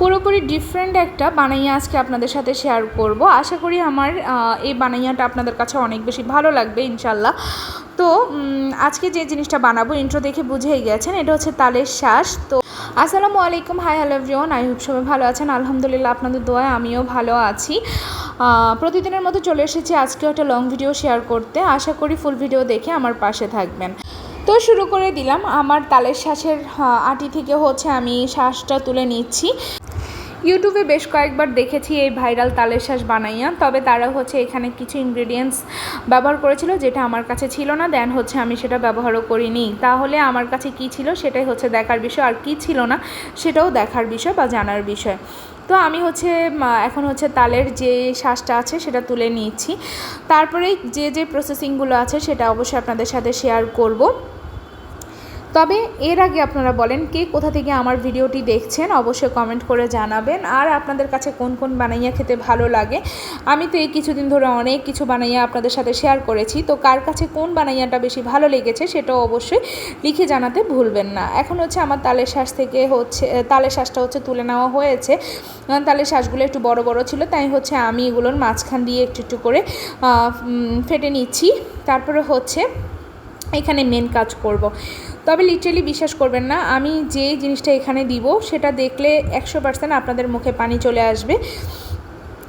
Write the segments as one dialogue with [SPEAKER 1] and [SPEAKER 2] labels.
[SPEAKER 1] পুরোপুরি ডিফারেন্ট একটা বানাইয়া আজকে আপনাদের সাথে শেয়ার করব। আশা করি আমার এই বানাইয়াটা আপনাদের কাছে অনেক বেশি ভালো লাগবে, ইনশাল্লাহ। তো আজকে যে জিনিসটা বানাবো ইন্ট্রো দেখে বুঝেই গেছেন, এটা হচ্ছে তালের শ্বাস তো, আসসালামু আলাইকুম hi hello everyone I hope সবাই ভালো আছেন। আলহামদুলিল্লাহ, আপনাদের দোয়ায় আমিও ভালো আছি। প্রতিদিনের মতো চলে এসেছি আজকেও একটা লং ভিডিও শেয়ার করতে। আশা করি ফুল ভিডিও দেখে আমার পাশে থাকবেন। তো, শুরু করে দিলাম। আমার তালের শ্বাসের আটি থেকে হচ্ছে আমি শ্বাসটা তুলে নিচ্ছি। ইউটিউবে বেশ কয়েকবার দেখেছি এই ভাইরাল তালের শ্বাস বানাইয়া, তবে তারা হচ্ছে এখানে কিছু ইনগ্রেডিয়েন্টস ব্যবহার করেছিল যেটা আমার কাছে ছিল না দেন হচ্ছে আমি সেটা ব্যবহারও করিনি। তাহলে আমার কাছে কি ছিল সেটাই হচ্ছে দেখার বিষয়, আর কি ছিল না সেটাও দেখার বিষয় বা জানার বিষয়। তো আমি হচ্ছে এখন হচ্ছে তালের যে শ্বাসটা আছে সেটা তুলে নিচ্ছি তারপরে যে যে প্রসেসিংগুলো আছে সেটা অবশ্যই আপনাদের সাথে শেয়ার করব। তবে এর আগে আপনারা বলেন কে কোথা থেকে আমার ভিডিওটি দেখছেন, অবশ্যই কমেন্ট করে জানাবেন। আর আপনাদের কাছে কোন কোন বানাইয়া খেতে ভালো লাগে, আমি তো এই কিছুদিন ধরে অনেক কিছু বানাইয়া আপনাদের সাথে শেয়ার করেছি। তো কার কাছে কোন বানাইয়াটা বেশি ভালো লেগেছে সেটাও অবশ্যই লিখে জানাতে ভুলবেন না। এখন হচ্ছে আমার তালের শ্বাস থেকে হচ্ছে তালের শ্বাসটা হচ্ছে তুলে নেওয়া হয়েছে। তালের শ্বাসগুলো একটু বড় বড় ছিল, তাই হচ্ছে আমি এগুলোর মাঝখান দিয়ে একটু একটু করে ফেটে নিচ্ছি। তারপরে হচ্ছে এখানে মেন কাজ করব। তবে লিটারেলি বিশ্বাস করবেন না, আমি যে জিনিসটা এখানে দিব, সেটা দেখলে একশো পার্সেন্ট আপনাদের মুখে পানি চলে আসবে।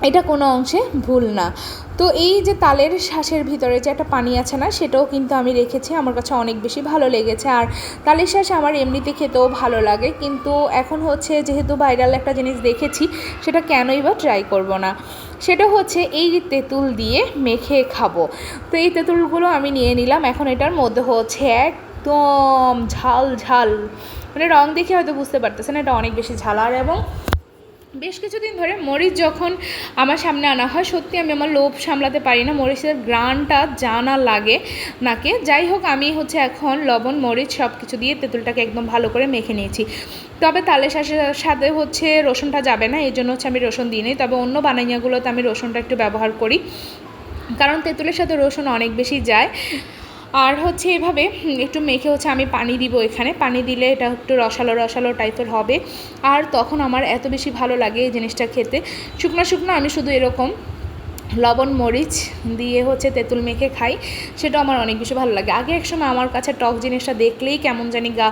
[SPEAKER 1] এটা কোনো অংশে ভুল না। তো এই যে তালের শ্বাসের ভিতরে যে একটা পানি আছে না, সেটাও কিন্তু আমি রেখেছি, আমার কাছে অনেক বেশি ভালো লেগেছে। আর তালের শ্বাস আমার এমনিতে খেতেও ভালো লাগে, কিন্তু এখন হচ্ছে যেহেতু ভাইরাল একটা জিনিস দেখেছি, সেটা কেনই বা ট্রাই করব না। সেটা হচ্ছে এই তেঁতুল দিয়ে মেখে খাব। তো এই তেঁতুলগুলো আমি নিয়ে নিলাম, এখন এটার মধ্যে হচ্ছে একদম ঝাল ঝাল। মানে রং দেখে হয়তো বুঝতে পারতেছেন, এটা অনেক বেশি ঝাল। আর এবং বেশ কিছুদিন ধরে মরিচ যখন আমার সামনে আনা হয়, সত্যি আমি আমার লোভ সামলাতে পারি না। মরিচের গ্রানটা জানা লাগে নাকে। যাই হোক, আমি হচ্ছে এখন লবণ, মরিচ সব কিছু দিয়ে তেঁতুলটাকে একদম ভালো করে মেখে নিয়েছি। তবে তালের সাথে হচ্ছে রসুনটা যাবে না এই জন্য হচ্ছে আমি রসুন দিই তবে অন্য বানাইয়াগুলোতে আমি রসুনটা একটু ব্যবহার করি। কারণ তেঁতুলের সাথে রসুন অনেক বেশি যায়। আর হচ্ছে এভাবে একটু মেখে হচ্ছে আমি পানি দিব এখানে। পানি দিলে এটা একটু রসালো রসালো টাইপের হবে। আর তখন আমার এত বেশি ভালো লাগে এই জিনিসটা খেতে। শুকনো শুকনো আমি শুধু এরকম লবণ, মরিচ দিয়ে হচ্ছে তেঁতুল মেখে খাই, সেটা আমার অনেক বেশি ভালো লাগে। আগে একসময় আমার কাছে টক জিনিসটা দেখলেই কেমন জানি গা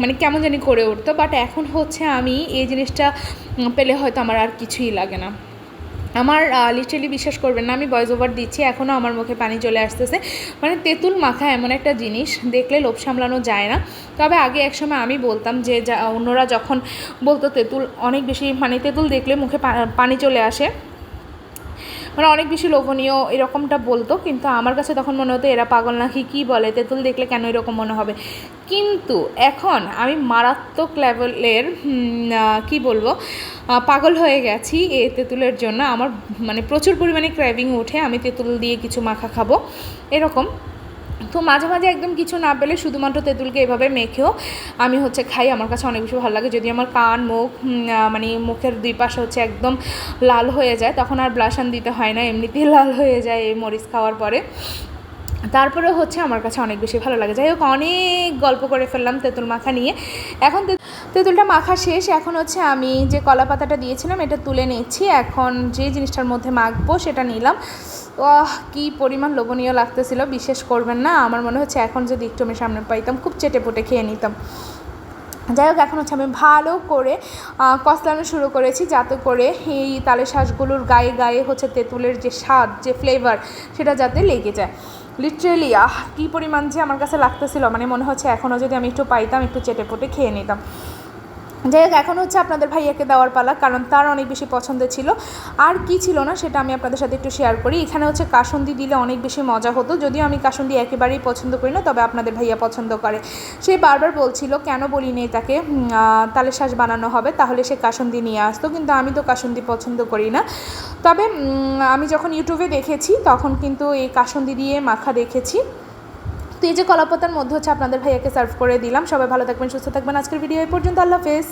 [SPEAKER 1] মানে কেমন জানি করে উঠতো বাট এখন হচ্ছে আমি এই জিনিসটা পেলে হয়তো আমার আর কিছুই লাগে না। আমার লিটারেলি বিশ্বাস করবেন না, আমি ভয়েস ওভার দিচ্ছি এখনও আমার মুখে পানি চলে আসতেছে। মানে তেঁতুল মাখা এমন একটা জিনিস, দেখলে লোভ সামলানো যায় না। তবে আগে একসময় আমি বলতাম যে অন্যরা যখন বলতো তেঁতুল, অনেক বেশি মানে তেঁতুল দেখলে মুখে পানি চলে আসে। মানে অনেক বেশি লোভনীয় এরকমটা বলতো, কিন্তু আমার কাছে তখন মনে হতো এরা পাগল নাকি কী বলে, তেঁতুল দেখলে কেন এরকম মনে হবে? কিন্তু এখন আমি মারাত্মক লেভেলের কি বলব পাগল হয়ে গেছি এ তেঁতুলের জন্য। আমার মানে প্রচুর পরিমাণে ক্র্যাভিং উঠে আমি তেঁতুল দিয়ে কিছু মাখা খাব, এরকম। তো মাঝে মাঝে একদম কিছু না পেলে শুধুমাত্র তেঁতুলকে এভাবে মেখেও আমি হচ্ছে খাই। আমার কাছে অনেক বেশি ভালো লাগে। যদি আমার কান, মুখ মানে মুখের দুই পাশে হচ্ছে একদম লাল হয়ে যায়, তখন আর ব্লাশান দিতে হয় না, এমনিতেই লাল হয়ে যায় এই মরিচ খাওয়ার পরে। তারপরে হচ্ছে আমার কাছে অনেক বেশি ভালো লাগে। যাই হোক, অনেক গল্প করে ফেললাম তেঁতুল মাখা নিয়ে। এখন তেঁতুলটা মাখা শেষ। এখন হচ্ছে আমি যে কলা পাতাটা দিয়েছিলাম, এটা তুলে নিচ্ছি। এখন যে জিনিসটার মধ্যে মাখবো সেটা নিলাম। আহ কী পরিমাণ লোভনীয় লাগতেছিল বিশ্বাস করবেন না। আমার মনে হচ্ছে এখন যদি একটু আমি সামনে পাইতাম খুব চেটে পুটে খেয়ে নিতাম। যাই হোক এখন হচ্ছে আমি ভালো করে আহ, কষলানো শুরু করেছি যাতে করে এই তালের শ্বাসগুলোর গায়ে গায়ে হচ্ছে তেঁতুলের যে স্বাদ যে ফ্লেভার সেটা যাতে লেগে যায়। লিটারেলি আহ কী পরিমাণ যে আমার কাছে লাগতেছিল মানে মনে হচ্ছে এখনও যদি আমি একটু পাইতাম একটু চেটে পুটে খেয়ে নিতাম। যাই হোক, এখন হচ্ছে আপনাদের ভাইয়াকে দেওয়ার পালা, কারণ তার অনেক বেশি পছন্দ ছিল। আর কি ছিল না, সেটা আমি আপনাদের সাথে একটু শেয়ার করি। এখানে হচ্ছে কাসন্দি দিলে অনেক বেশি মজা হতো। যদিও আমি কাসন্দি একেবারেই পছন্দ করি না, তবে আপনাদের ভাইয়া পছন্দ করে। সে বারবার বলছিল, কেন বলি নেই তাকে তালের শ্বাস বানানো হবে, তাহলে সে কাসন্দি নিয়ে আসতো। কিন্তু আমি তো কাসন্দি পছন্দ করি না। তবে আমি যখন ইউটিউবে দেখেছি, তখন কিন্তু এই কাসন্দি দিয়ে মাখা দেখেছি। তো এই যে কলাপাতার মধ্যে হচ্ছে আপনাদের ভাইয়াকে সার্ভ করে দিলাম। সবাই ভালো থাকবেন, সুস্থ থাকবেন। আজকের ভিডিও এই পর্যন্ত। আল্লাহ হাফেজ।